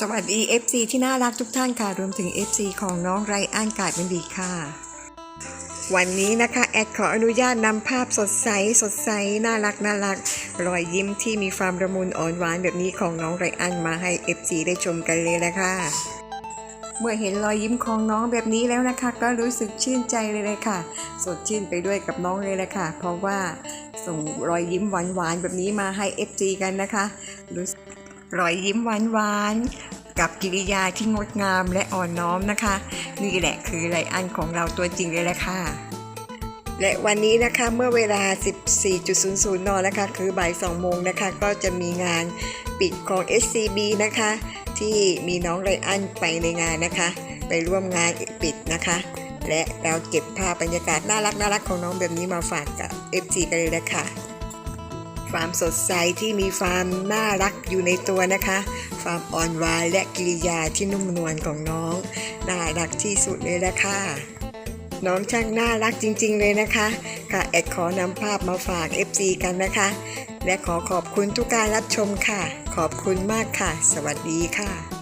สวัสดี FC ที่น่ารักทุกท่านค่ะ รวมถึง FC ของน้องไรอันกาดบันดีค่ะ วันนี้นะคะแอดขออนุญาตนำภาพสดใสสดใสน่ารักน่ารัก รอยยิ้มที่มีความระมุนอ่อนหวานแบบนี้ของน้องไรอันมาให้ FC ได้ชมกันเลยละคะ เมื่อเห็นรอยยิ้มของน้องแบบนี้แล้วนะคะ ก็รู้สึกชื่นใจเลยเลยค่ะ สดชื่นไปด้วยกับน้องเลยละค่ะ เพราะว่าส่งรอยยิ้มหวานๆแบบนี้มาให้ FC กันนะคะรู้สึก รอยยิ้มหวานๆ กับกิริยาที่งดงามและอ่อนน้อมนะคะ นี่แหละคือไรอันของเราตัวจริงเลยละค่ะ และวันนี้นะคะเมื่อเวลา 14.00 น นะคะ คือบ่าย 2 โมงนะคะ ก็จะมีงานปิดของ SCB นะคะ ที่มีน้องไรอันไปในงานนะคะ ไปร่วมงานปิดนะคะและเราเก็บภาพบรรยากาศน่ารักน่ารักของน้องแบบนี้มาฝากกับ FG กันเลยละค่ะ ความสดใสที่มีความน่ารักอยู่ในตัวนะคะ ความอ่อนหวานและกิริยาที่นุ่มนวลของน้อง น่ารักที่สุดเลยละค่ะน้องช่างน่ารักจริง ๆ เลยนะคะค่ะแอดขอนำภาพมาฝาก FC กันนะคะ และขอขอบคุณทุกการรับชมค่ะ ขอบคุณมากค่ะ สวัสดีค่ะ